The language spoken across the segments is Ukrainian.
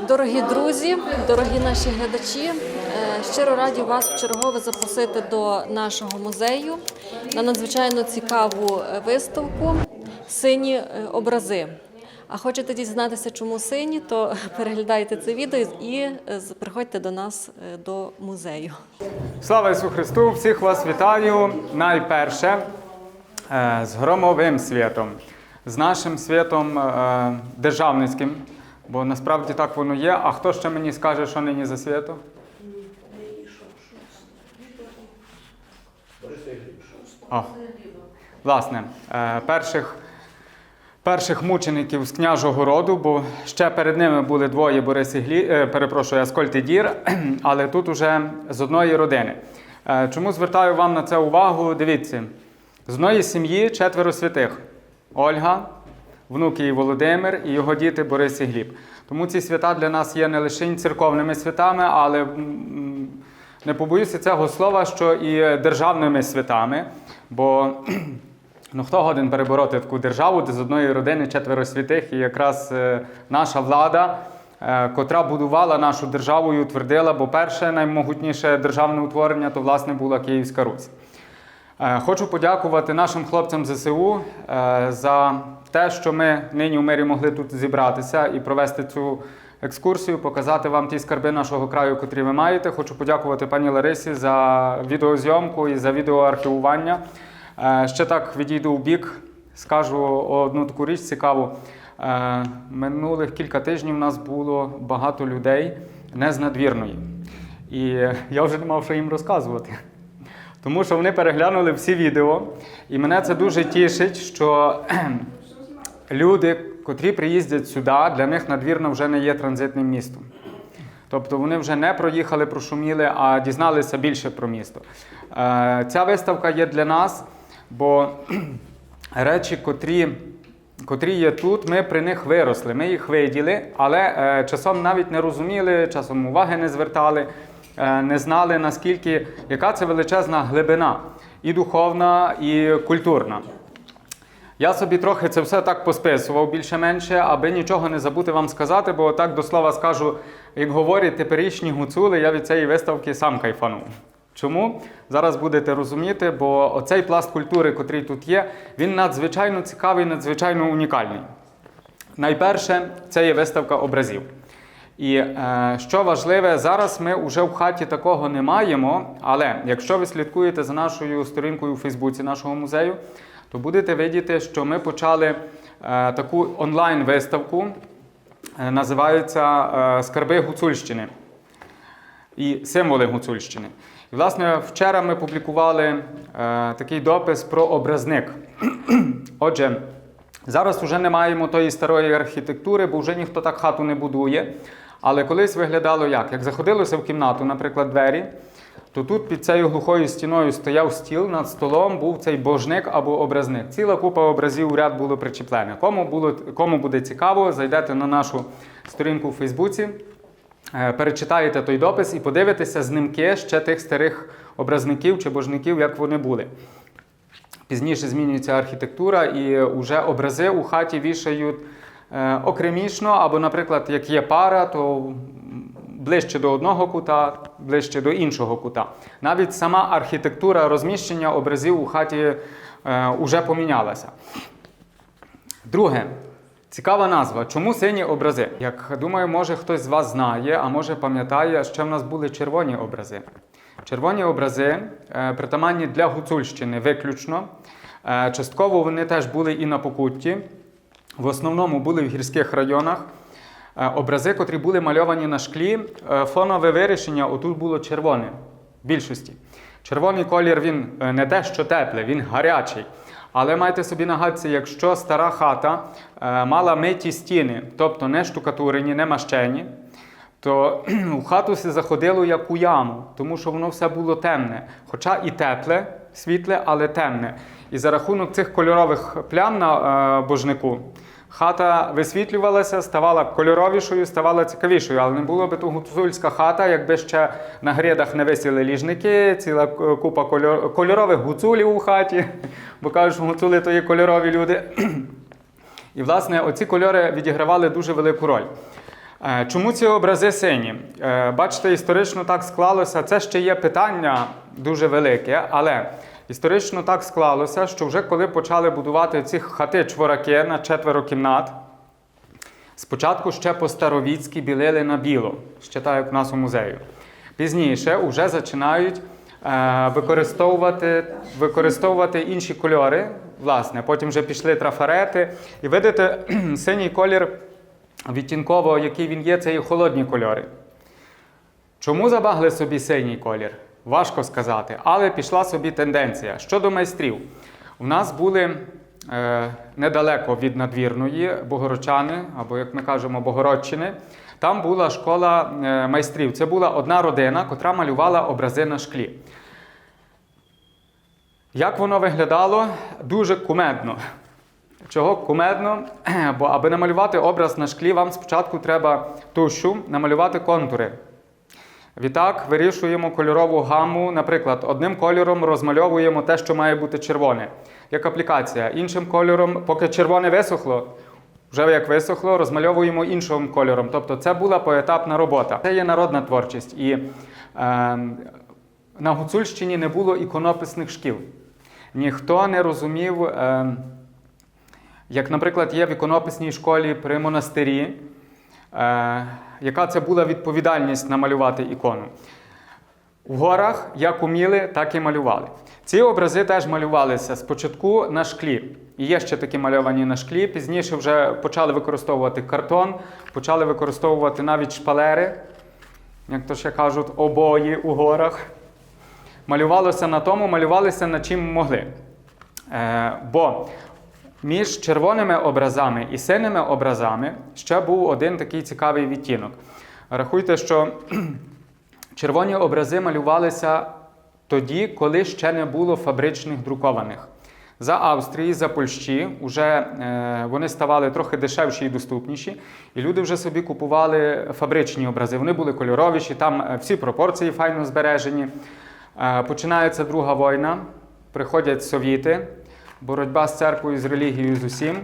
Дорогі друзі, дорогі наші глядачі, е, щиро раді вас вчергове запросити до нашого музею на надзвичайно цікаву е, виставку Сині е, образи. А хочете дізнатися, чому сині, то переглядайте це відео і приходьте до нас до музею. Слава Ісусу Христу! Всіх вас вітаю найперше з громовим святом, з нашим святом державницьким, бо насправді так воно є. А хто ще мені скаже, що нині за свято? О, власне, е, перших, перших мучеників з княжого роду, бо ще перед ними були двоє Борис і Глі, е, перепрошую, Аскольд і Дір, але тут уже з одної родини. Е, Чому звертаю вам на це увагу? Дивіться, з одної сім'ї четверо святих: Ольга, внук її Володимир і його діти Борис і Гліб. Тому ці свята для нас є не лише церковними святами, але не побоюся цього слова, що і державними святами. Бо ну, хто годен перебороти таку державу, де з одної родини четверо святих, і якраз е, наша влада, е, котра будувала нашу державу і утвердила, бо перше наймогутніше державне утворення то власне була Київська Русь. Е, Хочу подякувати нашим хлопцям ЗСУ е, за те, що ми нині у мирі могли тут зібратися і провести цю екскурсію, показати вам ті скарби нашого краю, котрі ви маєте. Хочу подякувати пані Ларисі за відеозйомку і за відеоархівування. Е, Ще так відійду в бік, скажу одну таку річ цікаву. Минулих кілька тижнів у нас було багато людей не з надвірної. І я вже не мав що їм розказувати. Тому що вони переглянули всі відео, і мене це дуже тішить, що люди, котрі приїздять сюди, для них надвірно вже не є транзитним містом. Тобто вони вже не проїхали, прошуміли, а дізналися більше про місто. Е, Ця виставка є для нас, бо речі, котрі, котрі є тут, ми при них виросли, ми їх виділи, але е, часом навіть не розуміли, часом уваги не звертали, не знали, наскільки, яка це величезна глибина, і духовна, і культурна. Я собі трохи це все так посписував більше-менше, аби нічого не забути вам сказати, бо так до слова скажу, як говорять теперішні гуцули, я від цієї виставки сам кайфанув. Чому? Зараз будете розуміти, бо оцей пласт культури, котрий тут є, він надзвичайно цікавий, надзвичайно унікальний. Найперше, це є виставка образів. І е, що важливе, зараз ми вже в хаті такого не маємо, але якщо ви слідкуєте за нашою сторінкою у Фейсбуці нашого музею, то будете видіти, що ми почали е, таку онлайн-виставку, е, називається е, Скарби Гуцульщини і символи Гуцульщини. І, власне, вчора ми публікували е, такий допис про образник. Отже, зараз вже не маємо тої старої архітектури, бо вже ніхто так хату не будує. Але колись виглядало як? Як заходилося в кімнату, наприклад, двері, то тут під цією глухою стіною стояв стіл, над столом був цей божник або образник. Ціла купа образів у ряд було причеплене. Кому, було, кому буде цікаво, зайдете на нашу сторінку у Фейсбуці, е, перечитаєте той допис і подивитеся знимки ще тих старих образників чи божників, як вони були. Пізніше змінюється архітектура, і вже образи у хаті вішають е, окремішно, або, наприклад, як є пара, то ближче до одного кута, ближче до іншого кута. Навіть сама архітектура розміщення образів у хаті е, уже помінялася. Друге, цікава назва. Чому сині образи? Як думаю, може хтось з вас знає, а може пам'ятає, що в нас були червоні образи. Червоні образи е, притаманні для Гуцульщини виключно. Е, частково вони теж були і на Покутті. В основному були в гірських районах. Е, образи, котрі були мальовані на шклі, е, фонове вирішення отут було червоне в більшості. Червоний колір він е, не те, що теплий, він гарячий. Але майте собі нагадці, якщо стара хата мала миті стіни, тобто не штукатурені, не мащені, то в хату се заходило як у яму, тому що воно все було темне. Хоча і тепле, світле, але темне. І за рахунок цих кольорових плям на е, божнику хата висвітлювалася, ставала кольоровішою, ставала цікавішою. Але не було би то гуцульська хата, якби ще на грядах не висіли ліжники, ціла е, купа кольор- кольорових гуцулів у хаті, бо кажуть, що гуцули то є кольорові люди. І, власне, оці кольори відігравали дуже велику роль. Е, Чому ці образи сині? Е, Бачите, історично так склалося. Це ще є питання дуже велике, але історично так склалося, що вже коли почали будувати ці хати чвораки на четверо кімнат, спочатку ще по-старовіцьки білили на біло, ще так, як у нас у музею. Пізніше вже починають е, використовувати, використовувати інші кольори. Власне, потім вже пішли трафарети. І видите, синій колір відтінково, який він є, це і холодні кольори. Чому забагли собі синій колір? Важко сказати, але пішла собі тенденція. Щодо майстрів, у нас були е, недалеко від надвірної Богородчани, або, як ми кажемо, Богородчини. Там була школа е, майстрів. Це була одна родина, котра малювала образи на шклі. Як воно виглядало? Дуже кумедно. Чого кумедно? Бо аби намалювати образ на шклі, вам спочатку треба тушу намалювати контури. Відтак вирішуємо кольорову гаму. Наприклад, одним кольором розмальовуємо те, що має бути червоне, як аплікація. Іншим кольором, поки червоне висохло, вже як висохло, розмальовуємо іншим кольором. Тобто це була поетапна робота. Це є народна творчість. І е, на Гуцульщині не було іконописних шкіл. Ніхто не розумів. Е, як, наприклад, є в іконописній школі при монастирі, е, яка це була відповідальність намалювати ікону. В горах як уміли, так і малювали. Ці образи теж малювалися спочатку на шклі. І є ще такі мальовані на шклі. Пізніше вже почали використовувати картон, почали використовувати навіть шпалери, як то ще кажуть, обої у горах. Малювалося на тому, малювалися на чим могли. Е, бо між червоними образами і синими образами ще був один такий цікавий відтінок. Рахуйте, що червоні образи малювалися тоді, коли ще не було фабричних друкованих. За Австрії, за Польщі вже е, вони ставали трохи дешевші і доступніші, і люди вже собі купували фабричні образи. Вони були кольоровіші, там е, всі пропорції файно збережені. Е, починається Друга війна, приходять совіти, боротьба з церквою, з релігією, з усім.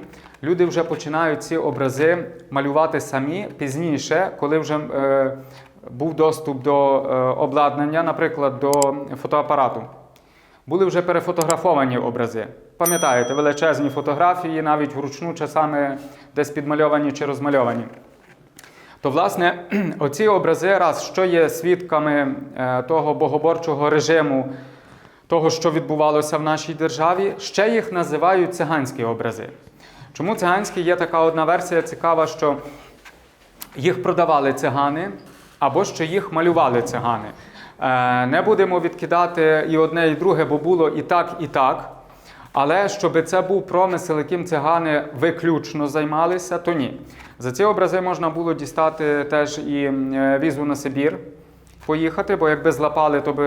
Люди вже починають ці образи малювати самі пізніше, коли вже е, був доступ до е, обладнання, наприклад, до фотоапарату. Були вже перефотографовані образи. Пам'ятаєте, величезні фотографії, навіть вручну часами десь підмальовані чи розмальовані. То, власне, оці образи, раз що є свідками е, того богоборчого режиму, того, що відбувалося в нашій державі, ще їх називають циганські образи. Чому циганські є така одна версія цікава, що їх продавали цигани, або що їх малювали цигани. Е, Не будемо відкидати і одне, і друге, бо було і так, і так. Але щоб це був промисел, яким цигани виключно займалися, то ні. За ці образи можна було дістати теж і е, візу на Сибір, поїхати, бо якби злапали, то би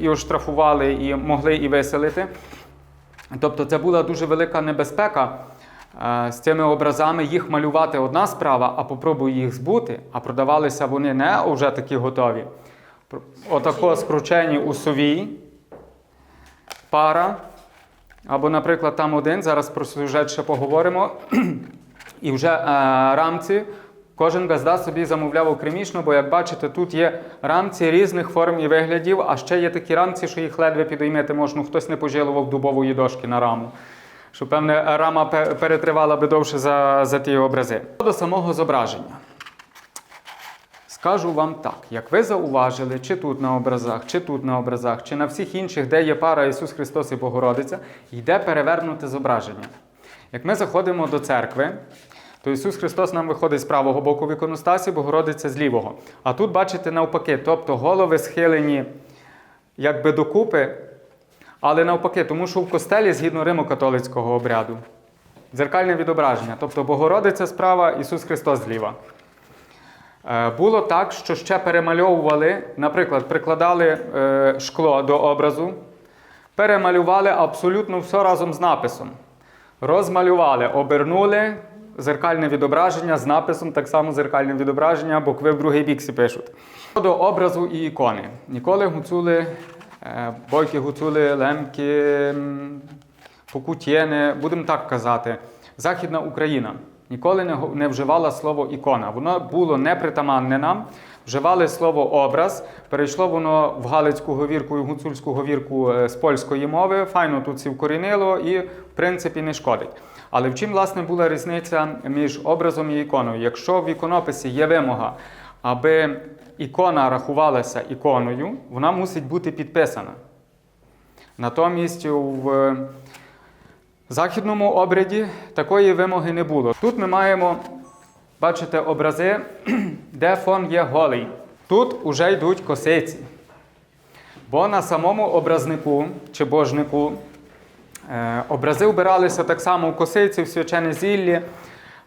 і оштрафували, і могли і виселити. Тобто це була дуже велика небезпека е, з цими образами. Їх малювати одна справа, а попробуй їх збути, а продавалися вони не вже такі готові. Отако скручені у совій, пара. Або, наприклад, там один, зараз про сюжет ще поговоримо. І вже е, рамці кожен газда собі замовляв окремішно, бо, як бачите, тут є рамці різних форм і виглядів, а ще є такі рамці, що їх ледве підіймати можна. Хтось не пожалував дубової дошки на раму. Що, певне, рама перетривала би довше за, за ті образи. До самого зображення. Скажу вам так, як ви зауважили, чи тут на образах, чи тут на образах, чи на всіх інших, де є пара Ісус Христос і Богородиця, йде перевернуте зображення. Як ми заходимо до церкви, то Ісус Христос нам виходить з правого боку в іконостасі, Богородиця з лівого. А тут, бачите, навпаки, тобто голови схилені якби докупи, але навпаки, тому що в костелі згідно Римо-католицького обряду. Дзеркальне відображення, тобто Богородиця справа, Ісус Христос зліва. Е, Було так, що ще перемальовували, наприклад, прикладали е, шкло до образу, перемалювали абсолютно все разом з написом. Розмалювали, обернули зеркальне відображення з написом, так само зеркальне відображення, букви в другий бік всі пишуть. До образу і ікони. Ніколи гуцули, е, бойки гуцули, лемки, покутєни, будемо так казати, Західна Україна. ніколи не вживала слово ікона. Воно було непритаманне нам. Вживали слово образ, перейшло воно в галицьку говірку і гуцульську говірку е, з польської мови. Файно тут всі вкорінило і, в принципі, не шкодить. Але в чим, власне, була різниця між образом і іконою? Якщо в іконописі є вимога, аби ікона рахувалася іконою, вона мусить бути підписана. Натомість в західному обряді такої вимоги не було. Тут ми маємо, бачите, образи, де фон є голий. Тут уже йдуть косиці. Бо на самому образнику чи божнику образи вбиралися так само в косиці, в свячене зіллі.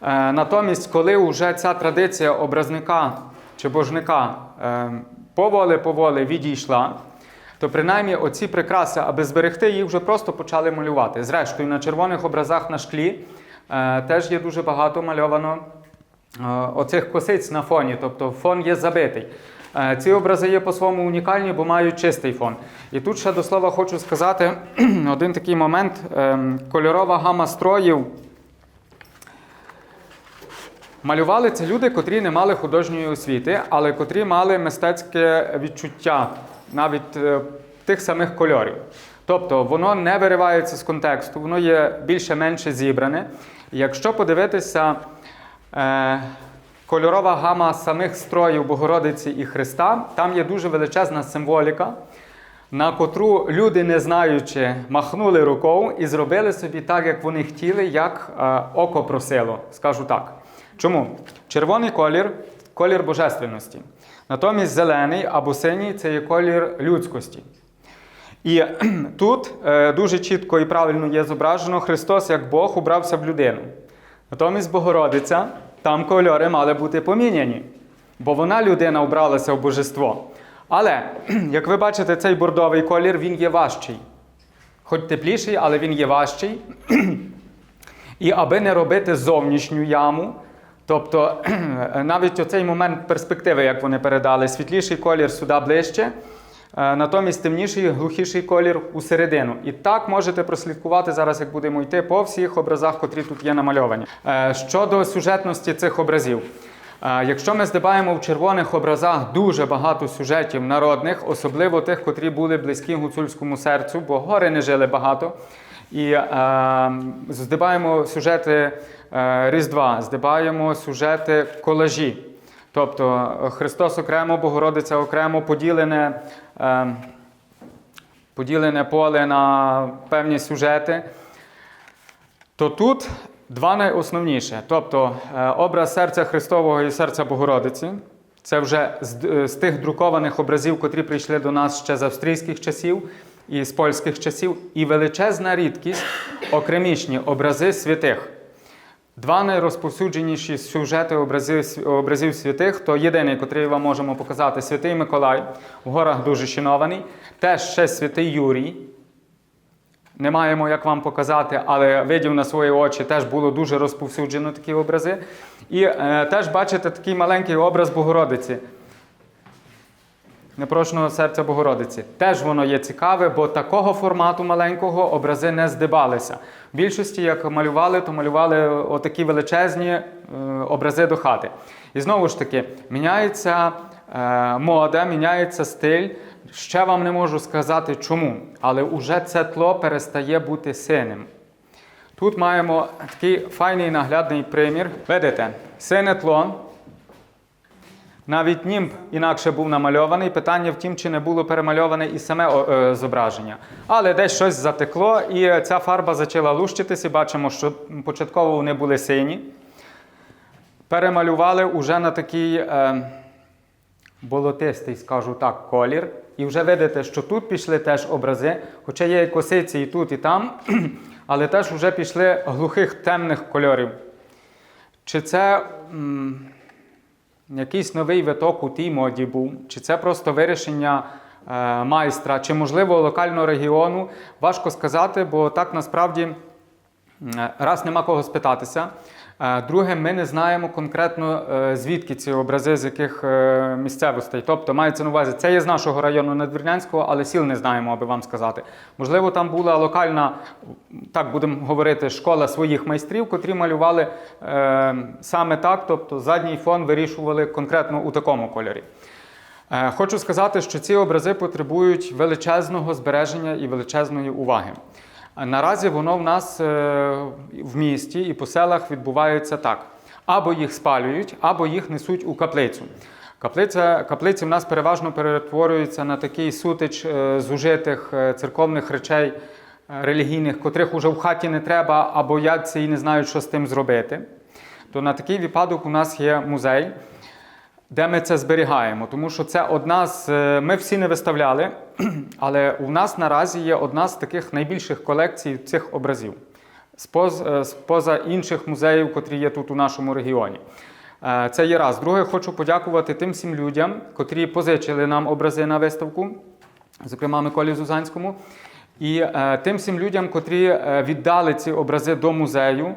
Е, натомість, коли вже ця традиція образника чи божника е, поволі-поволі відійшла, то принаймні оці прикраси, аби зберегти, їх вже просто почали малювати. Зрештою, на червоних образах на шклі е, теж є дуже багато мальовано е, оцих косиць на фоні, тобто фон є забитий. Е, Ці образи є по-своєму унікальні, бо мають чистий фон. І тут ще до слова хочу сказати один такий момент: Ем, кольорова гама строїв. Малювали це люди, котрі не мали художньої освіти, але котрі мали мистецьке відчуття навіть е, тих самих кольорів. Тобто воно не виривається з контексту, воно є більше-менше зібране. Якщо подивитися е, кольорова гама самих строїв Богородиці і Христа, там є дуже величезна символіка, на котру люди, не знаючи, махнули рукою і зробили собі так, як вони хотіли, як е, око просило, скажу так. Чому? Червоний колір колір божественності. Натомість зелений або синій це є колір людськості. І тут е, дуже чітко і правильно є зображено Христос як Бог убрався в людину. Натомість Богородиця, там кольори мали бути поміняні, бо вона людина обралася в божество. Але, як ви бачите, цей бордовий колір він є важчий. Хоч тепліший, але він є важчий. І аби не робити зовнішню яму, тобто навіть оцей момент перспективи, як вони передали, світліший колір сюди ближче, натомість темніший, глухіший колір у середину. І так можете прослідкувати зараз, як будемо йти по всіх образах, котрі тут є намальовані. Е, Щодо сюжетності цих образів. Е, Якщо ми здибаємо в червоних образах дуже багато сюжетів народних, особливо тих, котрі були близькі гуцульському серцю, бо гори не жили багато. І е, здибаємо сюжети е, Різдва, здибаємо сюжети колажі. Тобто е, Христос окремо, Богородиця окремо, поділене, е, поділене поле на певні сюжети. То тут два найосновніше. Тобто е, образ серця Христового і серця Богородиці. Це вже з, з тих друкованих образів, котрі прийшли до нас ще з австрійських часів і з польських часів, і величезна рідкість окремішні образи святих. Два найрозповсюдженіші сюжети образів, образів святих, то єдиний, котрий вам можемо показати, святий Миколай, в горах дуже шанований, теж ще святий Юрій. Не маємо як вам показати, але видів на свої очі теж було дуже розповсюджено такі образи. І е, теж бачите такий маленький образ Богородиці. Непрошеного серця Богородиці. Теж воно є цікаве, бо такого формату маленького образи не здибалися. В більшості, як малювали, то малювали отакі величезні е, образи до хати. І знову ж таки, міняється е, мода, міняється стиль. Ще вам не можу сказати чому, але уже це тло перестає бути синим. Тут маємо такий файний наглядний примір. Видите, сине тло. Навіть німб інакше був намальований. Питання в тім, чи не було перемальоване і саме е, зображення. Але десь щось затекло, і ця фарба почала лущитись, і бачимо, що початково вони були сині. Перемалювали уже на такий е, болотистий, скажу так, колір. І вже видите, що тут пішли теж образи, хоча є косиці і тут, і там, але теж вже пішли глухих темних кольорів. Чи це. м, якийсь новий виток у тій моді був, чи це просто вирішення е, майстра, чи, можливо, локального регіону. Важко сказати, бо так насправді раз нема кого спитатися. Друге, ми не знаємо конкретно е, звідки ці образи, з яких е, місцевостей. Тобто мається на увазі, це є з нашого району Надвірнянського, але сіл не знаємо, аби вам сказати. Можливо, там була локальна, так будемо говорити, школа своїх майстрів, котрі малювали е, саме так, тобто задній фон вирішували конкретно у такому кольорі. Хочу сказати, що ці образи потребують величезного збереження і величезної уваги. Наразі воно в нас е, в місті і по селах відбувається так: або їх спалюють, або їх несуть у каплицю. Каплиця, каплиці в нас переважно перетворюються на такий сутич е, зужитих е, церковних речей релігійних, котрих уже в хаті не треба, а бояться і не знають, що з тим зробити. То на такий випадок у нас є музей де ми це зберігаємо. Тому що це одна з. е, Ми всі не виставляли, але у нас наразі є одна з таких найбільших колекцій цих образів е, поза інших музеїв, котрі є тут у нашому регіоні. Е, Це є раз. Друге, хочу подякувати тим всім людям, котрі позичили нам образи на виставку, зокрема Миколі Зузанському. І тим всім людям, котрі віддали ці образи до музею.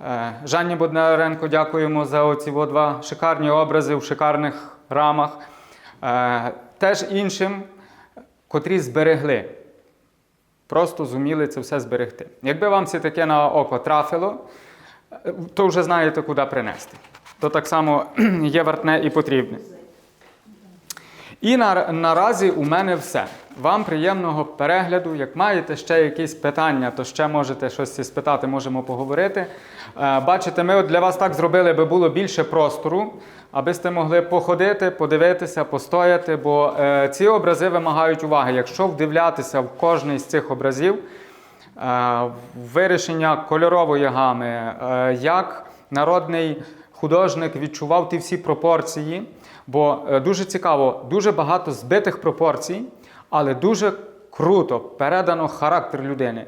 Е, Жанні Боднаренко дякуємо за оці два шикарні образи в шикарних рамах. Е, Теж іншим, котрі зберегли. Просто зуміли це все зберегти. Якби вам це таке на око трафило, то вже знаєте, куди принести. То так само є вартне і потрібне. І на, наразі у мене все. Вам приємного перегляду. Як маєте ще якісь питання, то ще можете щось спитати, можемо поговорити. Е, Бачите, ми от для вас так зробили, аби було більше простору, аби сте могли походити, подивитися, постояти, бо е, ці образи вимагають уваги. Якщо вдивлятися в кожний з цих образів, е, вирішення кольорової гами, як народний художник відчував ті всі пропорції. Бо дуже цікаво, дуже багато збитих пропорцій, але дуже круто передано характер людини.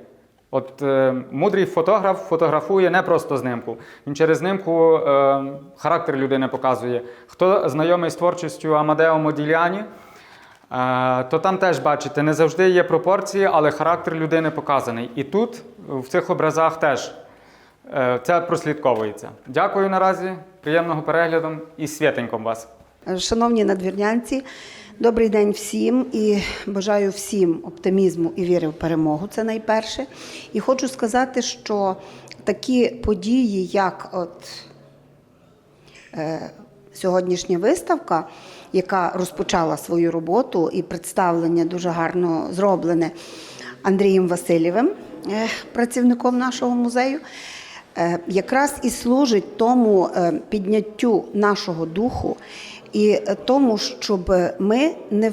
От е, мудрий фотограф фотографує не просто знимку. Він через знимку е, характер людини показує. Хто знайомий з творчістю Амадео Моділяні, е, то там теж бачите, не завжди є пропорції, але характер людини показаний. І тут, в цих образах, теж е, це прослідковується. Дякую наразі, приємного перегляду і святеньком вас. Шановні надвірнянці, добрий день всім і бажаю всім оптимізму і віри в перемогу. Це найперше. І хочу сказати, що такі події, як от е, сьогоднішня виставка, яка розпочала свою роботу і представлення дуже гарно зроблене Андрієм Васильєвим, е, працівником нашого музею. Е, якраз і служить тому е, підняттю нашого духу і тому, щоб ми не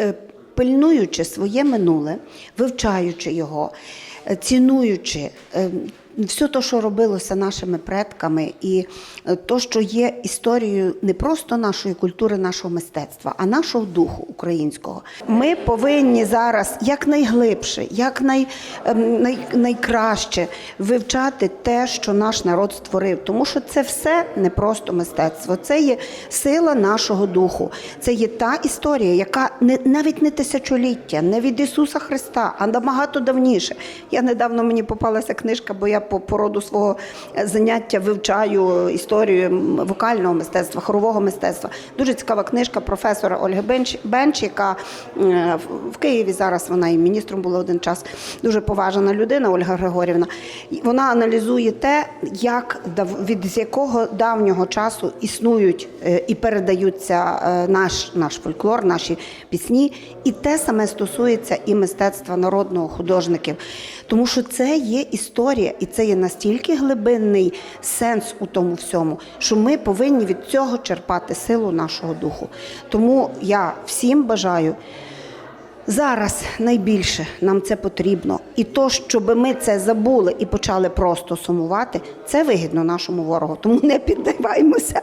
е, пильнуючи своє минуле, вивчаючи його, е, цінуючи е, все те, що робилося нашими предками, і е, то, що є історією не просто нашої культури, нашого мистецтва, а нашого духу українського. Ми повинні зараз якнайглибше, як най, ем, най, найкраще вивчати те, що наш народ створив, тому що це все не просто мистецтво, це є сила нашого духу, це є та історія, яка не навіть не тисячоліття, не від Ісуса Христа, а набагато давніше. Я недавно мені попалася книжка, бо я по породу свого заняття вивчаю історію вокального мистецтва, хорового мистецтва. Дуже цікава книжка професора Ольги Бенч, Бенч яка е, в- Києві зараз вона і міністром була один час. Дуже поважана людина, Ольга Григорівна. Вона аналізує те, як від якого давнього часу існують е, і передаються е, наш, наш фольклор, наші пісні. І те саме стосується і мистецтва народного художників. Тому що це є історія, і це є настільки глибинний сенс у тому всьому, що ми повинні від цього черпати силу нашого духу. Тому я всім бажаю. Зараз найбільше нам це потрібно. І то, щоб ми це забули і почали просто сумувати, це вигідно нашому ворогу. Тому не піддаваймося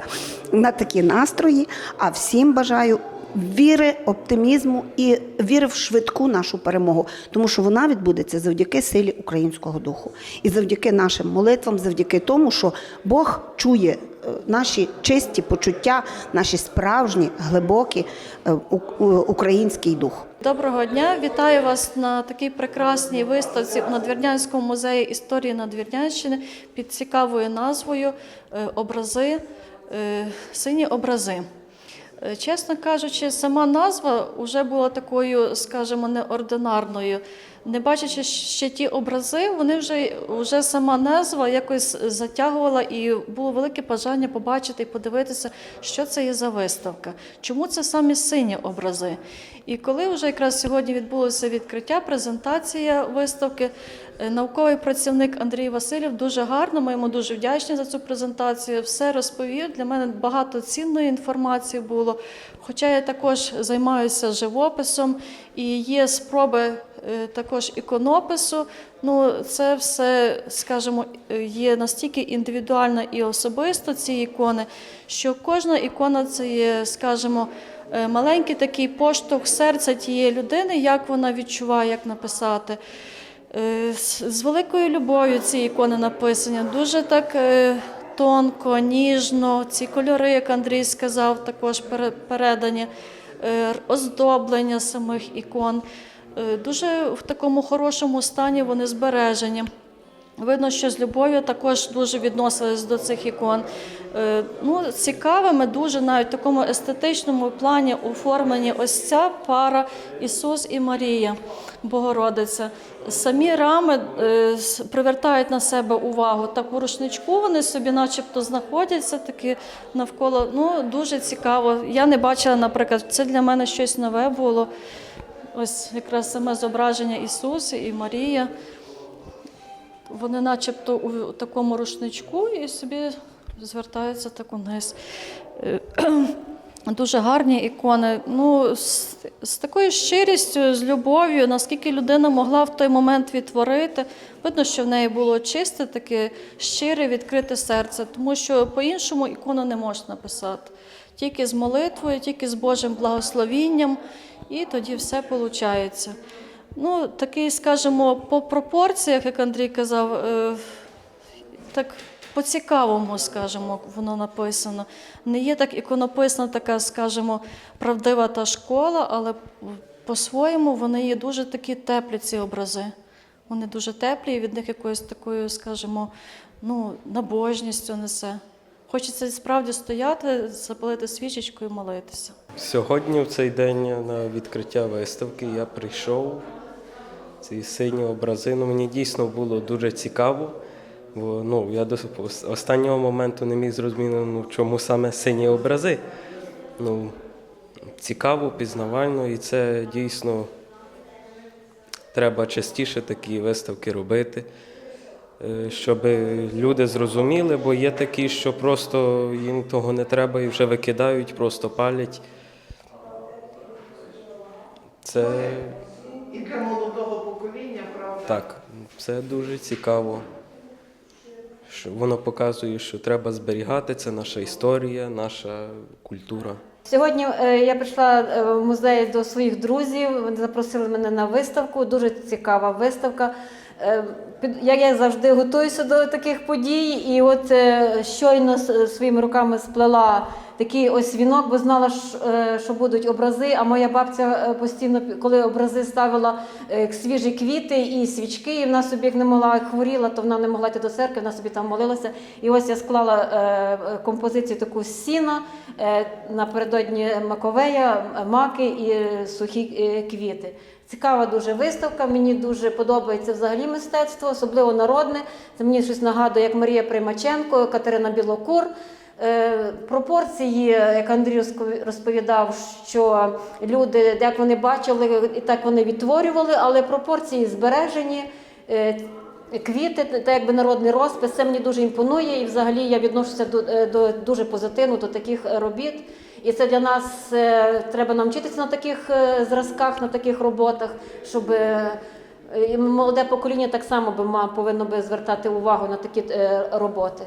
на такі настрої. А всім бажаю віри, оптимізму і віри в швидку нашу перемогу, тому що вона відбудеться завдяки силі українського духу і завдяки нашим молитвам, завдяки тому, що Бог чує наші чисті почуття, наші справжні, глибокі е, український дух. Доброго дня, вітаю вас на такій прекрасній виставці у Надвірнянському музеї історії Надвірнянщини під цікавою назвою е, Образи, е, сині образи. Е, Чесно кажучи, сама назва вже була такою, скажімо, неординарною. Не бачачи ще ті образи, вони вже, вже сама назва якось затягувала, і було велике бажання побачити і подивитися, що це є за виставка, чому це саме сині образи. І коли вже якраз сьогодні відбулося відкриття, презентація виставки, е, науковий працівник Андрій Васильєв дуже гарно, ми йому дуже вдячні за цю презентацію. Все розповів. Для мене багато цінної інформації було. Хоча я також займаюся живописом і є спроби також іконопису. Ну, це все, скажімо, е, є настільки індивідуально і особисто ці ікони, що кожна ікона це є, скажімо, е, маленький такий поштовх серця тієї людини, як вона відчуває, як написати. Е, З великою любов'ю ці ікони написані, дуже так е, тонко, ніжно. Ці кольори, як Андрій сказав, також пере- передані, е, оздоблення самих ікон. Е, Дуже в такому хорошому стані вони збережені. Видно, що з любов'ю також дуже відносились до цих ікон. Е, Ну, цікавими дуже навіть в такому естетичному плані оформлені ось ця пара Ісус і Марія, Богородиця. Самі рами е, привертають на себе увагу. Так у рушничку вони собі начебто знаходяться такі навколо. Ну, дуже цікаво. Я не бачила, наприклад, це для мене щось нове було. Ось якраз саме зображення Ісуса і Марія. Вони начебто у такому рушничку і собі звертаються так униз. Е, Дуже гарні ікони. Ну, з, з такою щирістю, з любов'ю, наскільки людина могла в той момент відтворити. Видно, що в неї було чисте, таке щире, відкрите серце, тому що по-іншому ікону не можна написати. Тільки з молитвою, тільки з Божим благословінням, і тоді все виходить. Ну, такий, скажімо, по пропорціях, як Андрій казав, е, так по-цікавому, скажімо, воно написано. Не є так іконописна така, скажімо, правдива та школа, але по-своєму вони є дуже такі теплі, ці образи. Вони дуже теплі, і від них якоюсь такою, скажімо, ну, набожністю несе. Хочеться справді стояти, запалити свічечку і молитися. Сьогодні, в цей день на відкриття виставки, я прийшов. Ці сині образи. Ну, мені дійсно було дуже цікаво. Бо ну, я до останнього моменту не міг зрозуміти, ну, чому саме сині образи. Ну, цікаво, пізнавально, і це дійсно треба частіше такі виставки робити, щоб люди зрозуміли, бо є такі, що просто їм того не треба і вже викидають, просто палять. Це І для молодого покоління, правда? так, це дуже цікаво. Що воно показує, що треба зберігати це наша історія, наша культура. Сьогодні е, я прийшла е, в музей до своїх друзів. Вони запросили мене на виставку. Дуже цікава виставка. Е, під- Я, завжди готуюся до таких подій, і от е, щойно с- своїми руками сплела такий ось вінок, бо знала, е, що будуть образи. А моя бабця е, постійно, коли образи ставила е, свіжі квіти і свічки, і вона собі як не могла хворіла, то вона не могла йти до церкви, вона собі там молилася. І ось я склала е, е, композицію таку сіна е, напередодні Маковея, е, маки і е, сухі е, квіти. Цікава дуже виставка. Мені дуже подобається взагалі мистецтво, особливо народне. Це мені щось нагадує, як Марія Примаченко, Катерина Білокур. Е, Пропорції, як Андрій розповідав, що люди, як вони бачили, і так вони відтворювали, але пропорції збережені. Е, Квіти, та якби народний розпис, це мені дуже імпонує, і взагалі я відношуся до, е, до дуже позитивно до таких робіт. І це для нас е, треба навчитися на таких е, зразках, на таких роботах, щоб е, молоде покоління так само би повинно би звертати увагу на такі роботи.